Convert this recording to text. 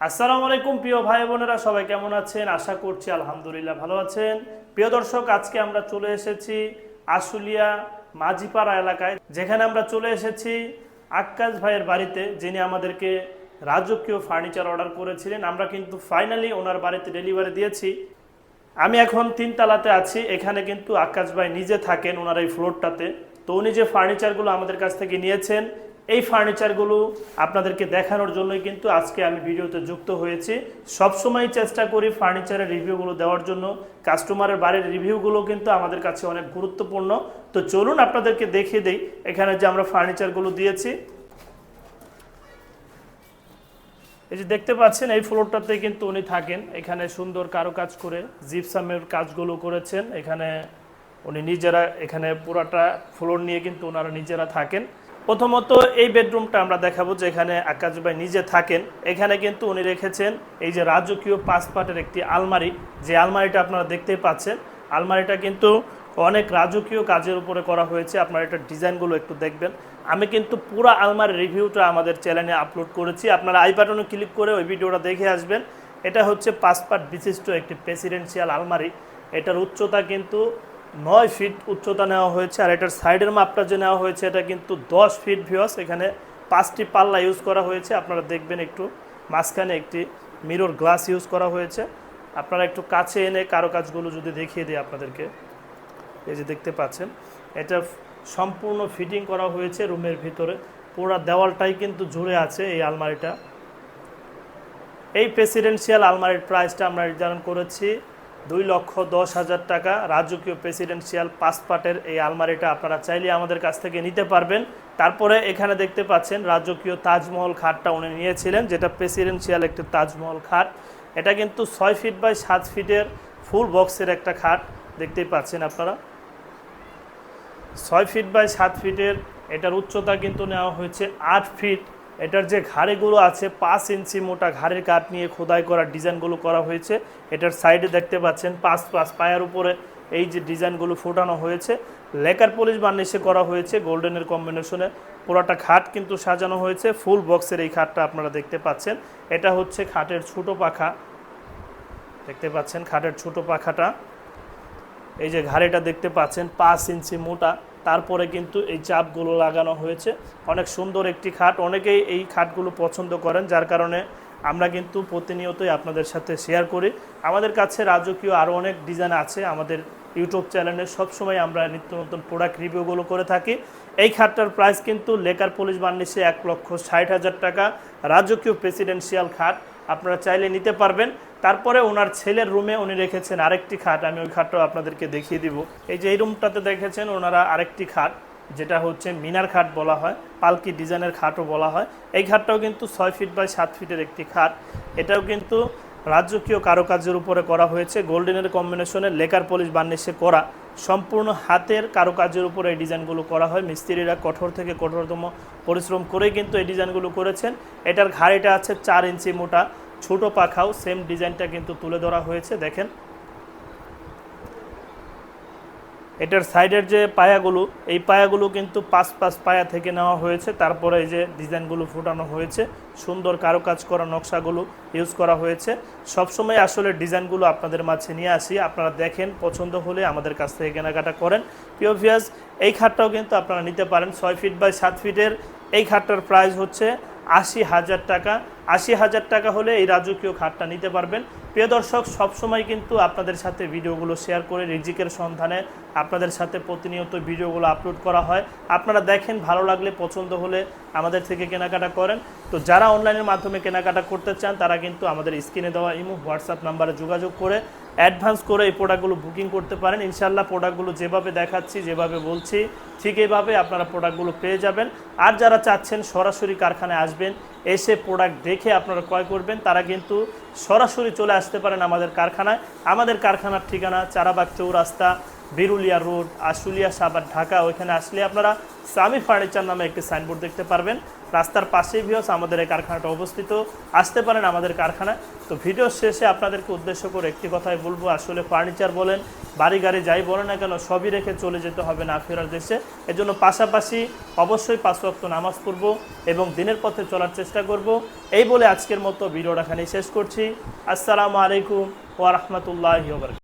আসসালামু আলাইকুম, প্রিয় ভাই বোনেরা, সবাই কেমন আছেন? আশা করছি আলহামদুলিল্লাহ ভালো আছেন। প্রিয় দর্শক, আজকে আমরা চলে এসেছি আশুলিয়া মাঝিপাড়া এলাকায়, যেখানে আমরা চলে এসেছি আক্কাস ভাইয়ের বাড়িতে, যিনি আমাদেরকে রাজকীয় ফার্নিচার অর্ডার করেছিলেন। আমরা কিন্তু ফাইনালি ওনার বাড়িতে ডেলিভারি দিয়েছি। আমি এখন তিনতলাতে আছি, এখানে কিন্তু আকাশ ভাই নিজে থাকেন ওনার এই ফ্লোরটাতে। তো উনি যে ফার্নিচারগুলো আমাদের কাছ থেকে নিয়েছেন এই ফার্নিচারগুলো আপনাদেরকে দেখানোর জন্যই কিন্তু আজকে আমি ভিডিওতে যুক্ত হয়েছি। সবসময় চেষ্টা করি ফার্নিচারের রিভিউগুলো দেওয়ার জন্য। কাস্টমারের বাড়ির রিভিউগুলো কিন্তু আমাদের কাছে অনেক গুরুত্বপূর্ণ। তো চলুন আপনাদেরকে দেখিয়ে দেই এখানে যে আমরা ফার্নিচারগুলো দিয়েছি। এই যে দেখতে পাচ্ছেন, এই ফ্লোরটাতে কিন্তু উনি থাকেন। এখানে সুন্দর কারুকাজ করে জিপসামের কাজগুলো করেছেন। এখানে উনি নিজেরা এখানে পুরাটা ফ্লোর নিয়ে কিন্তু ওনারা নিজেরা থাকেন। প্রথমত এই বেডরুমটা আমরা দেখাবো যেখানে আকাশ ভাই নিজে থাকেন। এখানে কিন্তু উনি রেখেছেন এই যে রাজকীয় পাঁচ পাটের একটি আলমারি। যে আলমারিটা আপনারা দেখতেই পাচ্ছেন, আলমারিটা কিন্তু অনেক রাজকীয় কাজের উপরে করা হয়েছে। আপনারা এটার ডিজাইনগুলো একটু দেখবেন। আমি কিন্তু পুরো আলমারির রিভিউটা আমাদের চ্যানেলে আপলোড করেছি। আপনারা আই বাটনে ক্লিক করে ওই ভিডিওটা দেখে আসবেন। এটা হচ্ছে পাঁচ পাট বিশিষ্ট একটি প্রেসিডেন্সিয়াল আলমারি। এটার উচ্চতা কিন্তু নয় ফিট উচ্চতা নেওয়া হয়েছে আর এটার সাইডের মাপটা যে নেওয়া হয়েছে, এটা কিন্তু দশ ফিট ভিওস এখানে পাঁচটি পাল্লা ইউজ করা হয়েছে। আপনারা দেখবেন একটু মাঝখানে একটি মিরর গ্লাস ইউজ করা হয়েছে। আপনারা একটু কাছে এনে কারও কাজগুলো যদি দেখিয়ে দিই আপনাদেরকে, এই যে দেখতে পাচ্ছেন, এটা সম্পূর্ণ ফিটিং করা হয়েছে রুমের ভিতরে। পুরো দেওয়ালটাই কিন্তু জুড়ে আছে এই আলমারিটা। এই প্রেসিডেন্সিয়াল আলমারির প্রাইসটা আমরা নির্ধারণ করেছি দুই লক্ষ দশ হাজার টাকা রাজকীয় প্রেসিডেন্সিয়াল পাসপার্টের এই আলমারিটা আপনারা চাইলে আমাদের কাছ থেকে নিতে পারবেন। তারপরে এখানে দেখতে পাচ্ছেন রাজকীয় তাজমহল খাটটা উনি নিয়েছিলেন, যেটা প্রেসিডেন্সিয়াল একটি তাজমহল খাট। এটা কিন্তু ছয় ফিট বাই সাত ফিটের ফুল বক্সের একটা খাট, দেখতেই পাচ্ছেন আপনারা। ছয় ফিট বাই সাত ফিটের এটার উচ্চতা কিন্তু নেওয়া হয়েছে আট ফিট এটার যে ঘাড়েগুলো আছে, পাঁচ ইঞ্চি মোটা ঘাড়ের কাঠ নিয়ে খোদাই করা ডিজাইনগুলো করা হয়েছে। এটার সাইডে দেখতে পাচ্ছেন পাঁচ পাঁচ পায়ার উপরে এই যে ডিজাইনগুলো ফোটানো হয়েছে। লেকার পলিশ বার্নিশে করা হয়েছে গোল্ডেনের কম্বিনেশনে। পুরোটা খাট কিন্তু সাজানো হয়েছে। ফুল বক্সের এই খাটটা আপনারা দেখতে পাচ্ছেন। এটা হচ্ছে খাটের ছোটো পাখা। দেখতে পাচ্ছেন খাটের ছোটো পাখাটা। এই যে ঘাড়েটা দেখতে পাচ্ছেন পাঁচ ইঞ্চি মোটা। তারপরে কিন্তু এই চাপগুলো লাগানো হয়েছে। অনেক সুন্দর একটি খাট। অনেকেই এই খাটগুলো পছন্দ করেন, যার কারণে আমরা কিন্তু প্রতিনিয়তই আপনাদের সাথে শেয়ার করি। আমাদের কাছে রাজকীয় আরও অনেক ডিজাইন আছে আমাদের ইউটিউব চ্যানেলে সবসময় আমরা নিত্য নতুন প্রোডাক্ট রিভিউগুলো করে থাকি। এই খাটটার প্রাইস কিন্তু লেকার পুলিশ বার্নিশে এক লক্ষ ষাট হাজার টাকা। রাজকীয় প্রেসিডেন্সিয়াল খাট। আপনারা চাইলে নিতে পারবেন। তারপরে ওনার ছেলের রুমে উনি রেখেছেন আরেকটি খাট। আমি ওই খাটটাও আপনাদেরকে দেখিয়ে দিব। এই যে এই রুমটাতে দেখেছেন ওনারা আরেকটি খাট, যেটা হচ্ছে মিনার খাট বলা হয়, পালকি ডিজাইনের খাটও বলা হয়। এই খাটটাও কিন্তু ছয় ফিট বাই সাত ফিটের একটি খাট। এটাও কিন্তু রাজকীয় কারুকাজের উপরে করা হয়েছে। গোল্ডেনের কম্বিনেশনে লেকার পলিশ বার্নিশে করা। সম্পূর্ণ হাতের কারুকাজের উপরে এই ডিজাইনগুলো করা হয়। মিস্ত্রিরা কঠোর থেকে কঠোরতম পরিশ্রম করে কিন্তু এই ডিজাইনগুলো করেছেন। এটার ঘাড়িটা আছে চার ইঞ্চি মোটা, ছোট পাখাও সেম ডিজাইনটা কিন্তু তুলে ধরা হয়েছে। দেখেন এটার সাইডের যে পায়াগুলো, এই পায়াগুলো কিন্তু পাঁচ পাঁচ পায়া থেকে নেওয়া হয়েছে। তারপরে এই যে ডিজাইনগুলো ফুটানো হয়েছে, সুন্দর কারুকাজ করা নকশাগুলো ইউজ করা হয়েছে। সবসময় আসলে ডিজাইনগুলো আপনাদের মাঝে নিয়ে আসি। আপনারা দেখেন, পছন্দ হলে আমাদের কাছ থেকে কেনাকাটা করেন। প্রিয় ভিয়াস এই খাটটাও কিন্তু আপনারা নিতে পারেন। ছয় ফিট বাই সাত ফিটের এই খাটটার প্রাইস হচ্ছে আশি হাজার টাকা। আশি হাজার টাকা হলে এই রাজকীয় খাটটা নিতে পারবেন। প্রিয় দর্শক, সবসময় কিন্তু আপনাদের সাথে ভিডিওগুলো শেয়ার করে রিজিকের সন্ধানে আপনাদের সাথে প্রতিনিয়ত ভিডিওগুলো আপলোড করা হয়। আপনারা দেখেন, ভালো লাগলে, পছন্দ হলে আমাদের থেকে কেনাকাটা করেন। তো যারা অনলাইনের মাধ্যমে কেনাকাটা করতে চান, তারা কিন্তু আমাদের স্ক্রিনে দেওয়া ইমো, হোয়াটসঅ্যাপ নাম্বারে যোগাযোগ করে অ্যাডভান্স করে এই প্রোডাক্টগুলো বুকিং করতে পারেন। ইনশাল্লাহ প্রোডাক্টগুলো যেভাবে দেখাচ্ছি, যেভাবে বলছি, ঠিক এইভাবে আপনারা প্রোডাক্টগুলো পেয়ে যাবেন। আর যারা চাচ্ছেন সরাসরি কারখানায় আসবেন, এসে প্রোডাক্ট দেখে আপনারা ক্রয় করবেন, তারা কিন্তু সরাসরি চলে আসতে পারেন আমাদের কারখানায়। আমাদের কারখানার ঠিকানা চারাবাগ চৌরাস্তা বিরুলিয়া রোড, আশুলিয়া সাবার ঢাকা। ওইখানে আসলে আপনারা সামি ফার্নিচার নামে একটি সাইনবোর্ড দেখতে পারবেন। রাস্তার পাশেই ভিওস আমাদের এই কারখানাটা অবস্থিত। আসতে পারেন আমাদের কারখানায় তো ভিডিও শেষে আপনাদেরকে উদ্দেশ্য করে একটি কথাই বলব। আসলে ফার্নিচার বলেন, বাড়ি গাড়ি যাই বলেন না কেন, সবই রেখে চলে যেতে হবে না ফেরার দেশে। এজন্য পাশাপাশি অবশ্যই পাঁচ ওয়াক্ত নামাজ পড়ব এবং দিনের পথে চলার চেষ্টা করব। এই বলে আজকের মতো ভিডিওটা এখানে শেষ করছি। আসসালামু আলাইকুম ওয়া বারাকাতুহু।